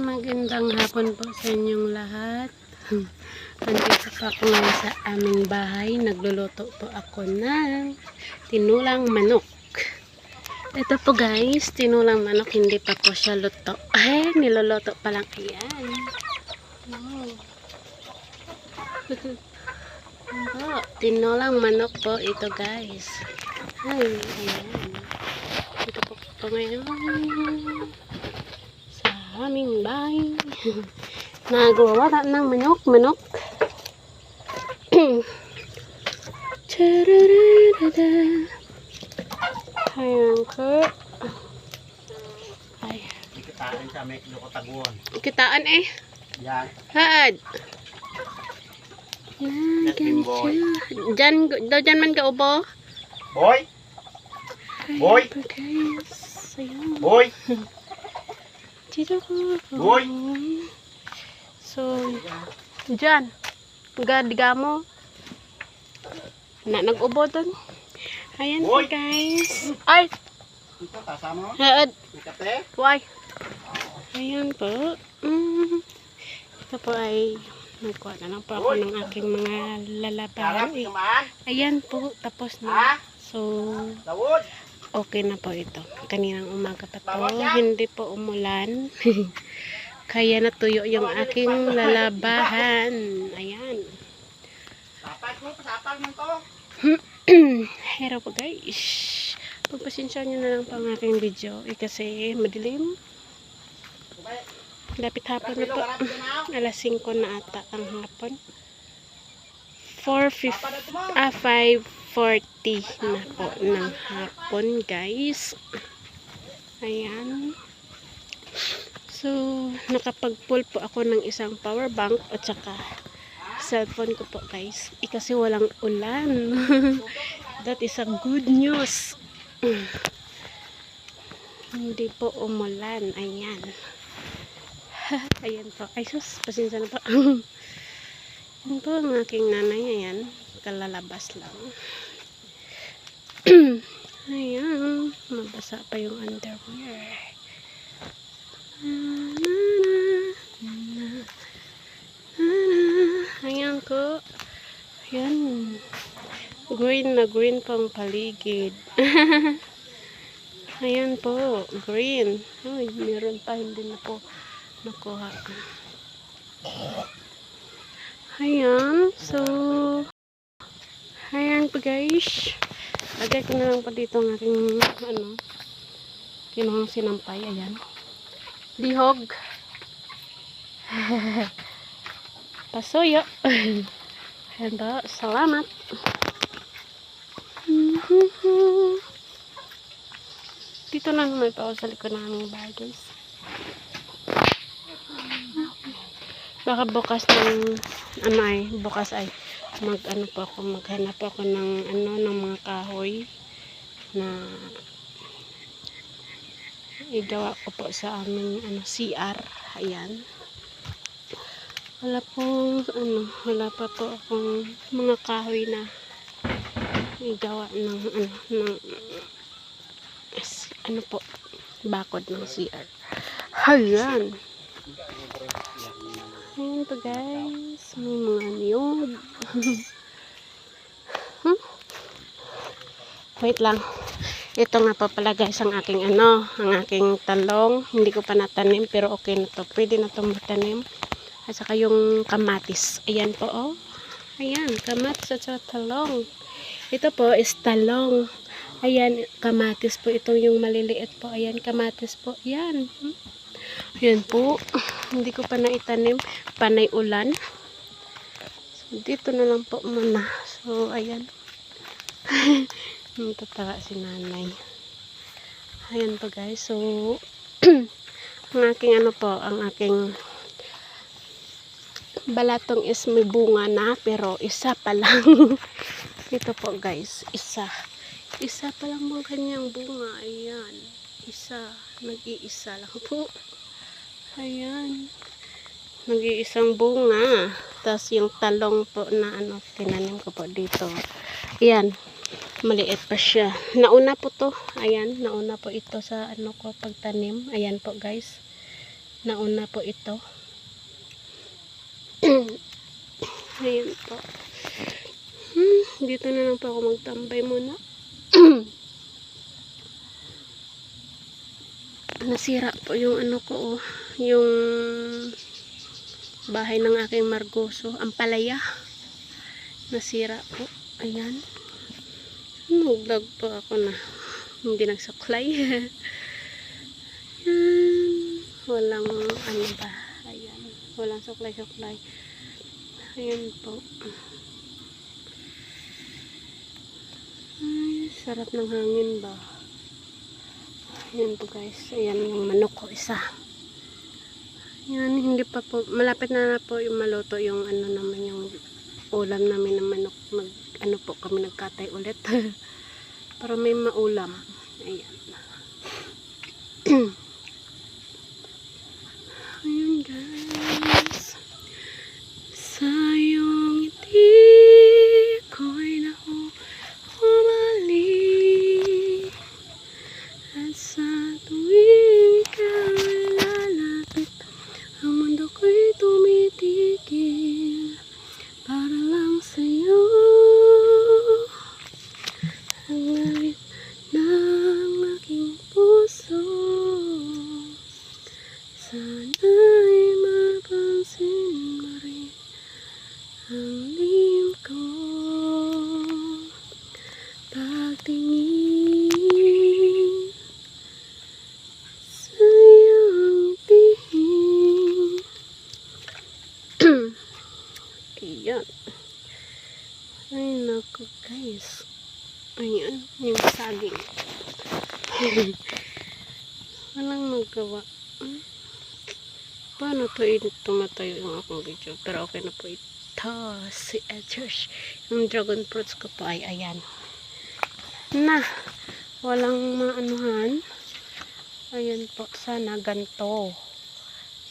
magandang hapon po sa inyong lahat. Nandito po ako ngayon sa aming bahay. Nagluluto po ako ng tinulang manok. Ito po guys, tinulang manok, hindi pa po siya luto. Ay, niluluto pa lang. Ayan. Wow. Ito, tinulang manok po ito guys. Ay, ayan. Ito po po ngayon sa aming bahay. Nagwawala ng manok, manok. Charararada. Ayan ko. Ay, Kitaan sa may lukotaguan. kitaan eh. Yan. Had. Let him boy. Diyan, daw dyan man ka ubo. Boy! Boy! Ayan po, guys. Ayan. Boy! Dito ko. Boy! So, dyan. Gadiga mo. Na, nag-ubo doon. Ayan po Boy! guys. Ay, Ito, kasama mo? haad. Ikate? Why? Ayan po. Mm. Ito po ay nagkuha na lang po ako ng aking mga lalabahan. Eh. Ayan po, tapos Ha? na. So! Okay na po ito. Kaninang umaga pa to. Hindi po umulan. Kaya natuyo yung aking lalabahan. Ayan. Hello po guys. Pagpasensya nyo na lang po ang aking video. Eh, kasi madilim. Lapit hapon na po. Alas 5 na ata ang hapon. 4.50 ah, 5.40 na po ng hapon guys. Ayan. So, nakapag-pull po ako ng isang power bank at saka cellphone ko po guys. Eh, kasi walang ulan. That is a good news. Hindi po umulan. Ayan. Ayan po. Ay sus, pasensya na po. Yan po ang aking nanay. Ayan. Kalalabas lang. Ayan. Mabasa pa yung underwear. Ayan ko. Ayan. Green na green pang paligid. Ayan po. Green. Ay, meron pa. Hindi na po nakuha. Ayan. So, ayan po guys. Lagay ko na lang pa dito ang aking, ano, kinuhang sinampay. Ayan. Lihog. Pasuyo. Po. Salamat. Dito na naman ako sa likod ng aming bahay guys. Baka bukas ng ano ay bukas ay mag ano po ako maghanap po ako ng ano ng mga kahoy na igawa ko po sa aming ano CR ayan wala po ano wala pa po akong mga kahoy na igawa ng ano ng ano po bakod ng CR ayan Ayan to guys. May mga niyog. Hmm? Wait lang. Ito nga pa pala guys ang aking ano, ang aking talong. Hindi ko pa natanim pero okay na to. Pwede na itong matanim. At saka yung kamatis. Ayan po oh. Ayan, kamatis at saka talong. Ito po is talong. Ayan, kamatis po. Ito yung maliliit po. Ayan, kamatis po. Ayan. Hmm? Ayan po. Hindi ko pa naitanim. Panay ulan. Dito na lang po muna. So, ayan. Natatawa si nanay. Ayan po guys. So, ang aking ano po, ang aking balatong is may bunga na, pero isa pa lang. Ito po guys, isa. Isa pa lang ang kanyang bunga. Ayan. Isa. Nag-iisa lang po. Ayan. Nag-iisang bunga. Tapos yung talong po na ano, tinanim ko po dito. Ayan. Maliit pa siya. Nauna po to. Ayan. Nauna po ito sa ano ko pagtanim. Ayan po guys. Nauna po ito. Ayan po. Hmm, dito na lang po ako magtambay muna. Nasira po yung ano ko, oh, yung bahay ng aking Margoso, ang palaya. Nasira po. Ayan. Nag-vlog po ako na hindi nagsuklay. Ayan. Walang ano ba. Ayan. Walang suklay-suklay. Ayan po. Ay, sarap ng hangin ba. Ayan po guys. Ayan yung manok ko isa. Ayan, hindi pa po. Malapit na na po yung maluto yung ano naman yung ulam namin ng manok. Mag, ano po kami nagkatay ulit. Para may maulam. Ayan. Ayan guys. Sa iyong ngiti ko'y nahuhumalik At sa tuwing ikaw ay lalapit Ang mundo ko'y tumitigil Para lang sa'yo Ang lalit ng aking puso Sana'y mapansin mo rin ang lim ko Pagtingin sa iyong tingin Ayan Ay naku guys Ayan yung saging Walang magawa Hmm? Paano to tumatayo yung akong video? Pero okay na po ito. Si Edgers. Yung dragon fruits ko po ay ayan. Na. Walang maanuhan. Ayan po. Sana ganto.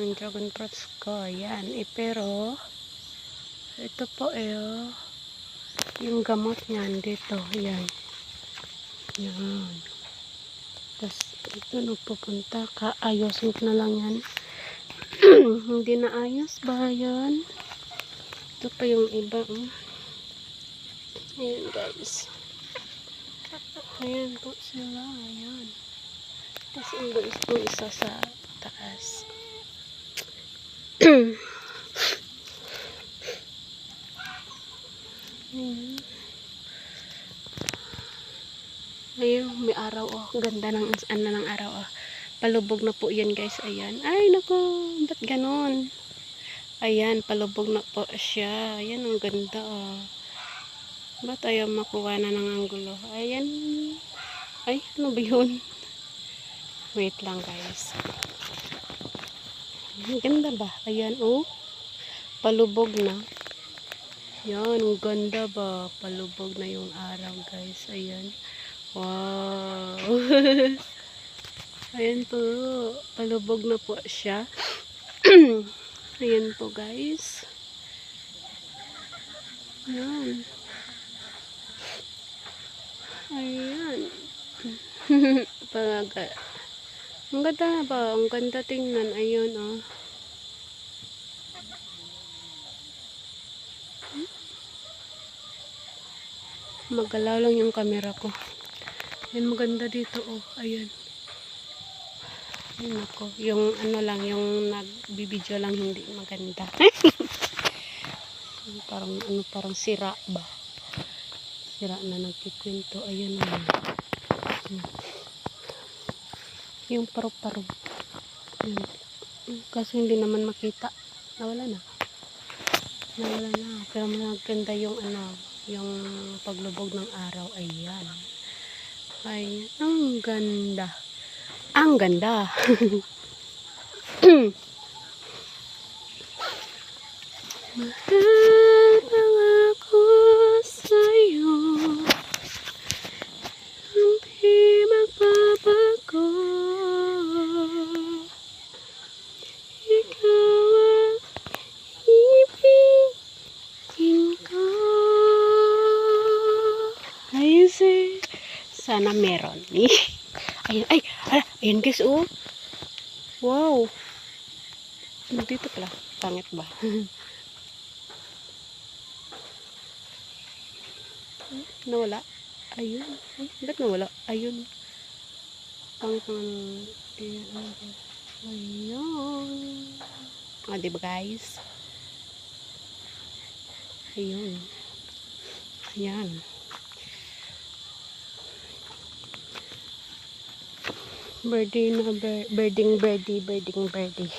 Yung dragon fruits ko. Ayan. Eh, pero ito po eh. oh. Yung gamot niyan dito. Ayan. Yan. Tapos ito nagpupunta. Kaayosin ko na lang yan. Hindi na ayos ba yan? Ito pa yung iba. Oh. Ayan guys. Ayan po sila. Ayan. Tapos ang po isa sa taas. Ayan. Ayun, may araw oh. Ganda ng ano ng araw oh. Palubog na po yan guys. Ayan. Ay, nako. Ba't ganon? Ayan, palubog na po siya. Ayan, ang ganda oh. Ba't ayaw makuha na ng anggulo? Ayan. Ay, ano ba yun? Wait lang guys. Ang ganda ba? Ayan, oh. Palubog na. Yan, ang ganda ba? Palubog na yung araw guys. Ayan. Wow. Ayan po. Palubog na po siya. Ayan po guys. Ayan. Ayan. Pag ang ganda na ba? Ang ganda tingnan. Ayun oh. Magalaw lang yung camera ko. Ayan, maganda dito, oh. Ayan. Ayan ako. Yung ano lang, yung nagbibideo lang hindi maganda. Parang, ano, parang sira ba? Sira na nagkikwento. Ayan na. Ayan. Yung paru-paro. Ayan. Kaso hindi naman makita. Nawala na. Nawala na. Pero maganda yung ano, yung paglubog ng araw. Ayan. Ay, ang ganda. Ang ganda. Mahal sana meron. Ayun, ay, ala, ayun guys, oh. Wow. Dito pala. Pangit ba? nawala. Ayun. Ay, ba't nawala? Ayun. Pangit naman. Ayun. Ayun. Ah, di ba guys? Ayun. Ayan. Birdie na bir birding birdie, birding.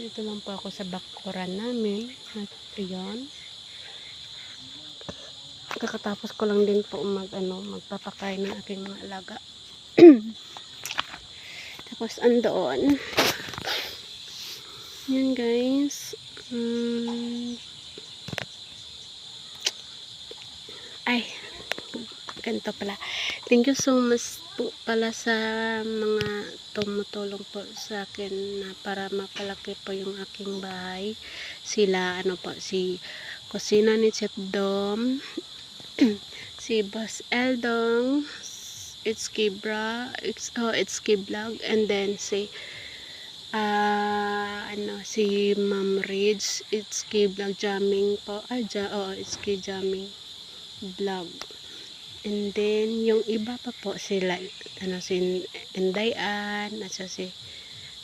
Dito lang po ako sa bakuran namin. At ayan. Kakatapos ko lang din po mag, ano, magpapakain ng aking mga alaga. Tapos andoon. Yan guys. Mm. Ay, ganito pala. Thank you so much po pala sa mga tumutulong po sa akin na para mapalaki po yung aking bahay. Sila, ano po, si Kusina ni Chef Dom, si Boss Eldong, it's Kibra, it's, oh, it's Kiblog, and then si ah ano si Ma'am Ridge it's Kiblog Jamming po ah ja, oh, it's Ki Jamming vlog and then yung iba pa po sila ano si Indayan at saka si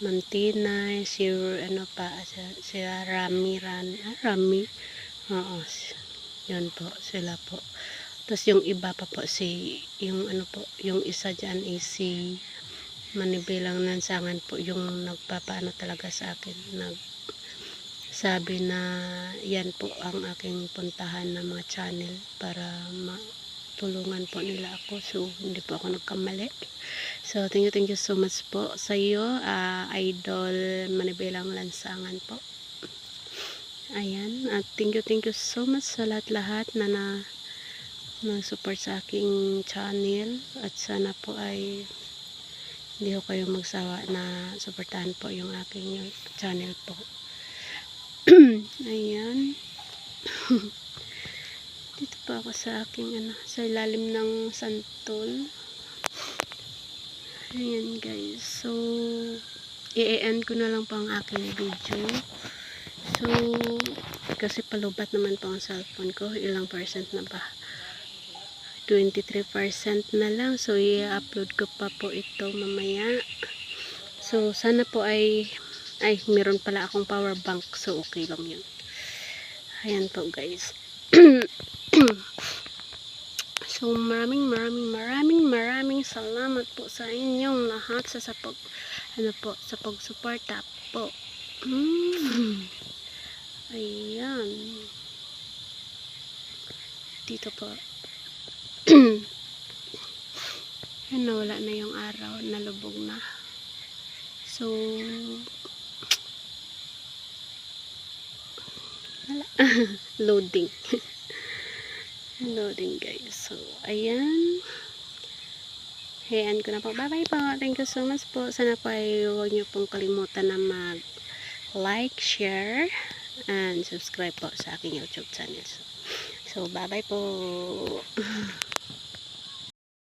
Ma'am Tinay si ano pa si, si Rami Ran ah, Rami? Oo yun po sila po. Tapos yung iba pa po si yung ano po yung isa dyan is si manibilang nansangan po yung nagpapaano talaga sa akin nag sabi na yan po ang aking puntahan na mga channel para matulungan po nila ako so hindi po ako nagkamali so thank you thank you so much po sa iyo ah, idol manibilang lansangan po ayan at thank you thank you so much sa lahat lahat na na nag-support sa aking channel at sana po ay hindi ko kayo magsawa na supportahan po yung aking channel po. Ayan. Dito pa ako sa aking ano, sa ilalim ng santol. Ayan guys. So, i-end ko na lang po ang aking video. So, kasi palubat naman po ang cellphone ko. Ilang percent na ba? 23% na lang. So, i-upload ko pa po ito mamaya. So, sana po ay ay, meron pala akong power bank. So, okay lang yun. Ayan po, guys. so, maraming, maraming, maraming, maraming salamat po sa inyong lahat sa, sa pag, ano po, sa pagsuporta po. Mm. Ayan. Dito po. Ayan, nawala na yung araw. Nalubog na. So, Loading. Loading guys. So, ayan. Hayaan ko na po. Bye-bye po. Thank you so much po. Sana po ay huwag niyo pong kalimutan na mag like, share, and subscribe po sa aking YouTube channel. So, bye-bye po.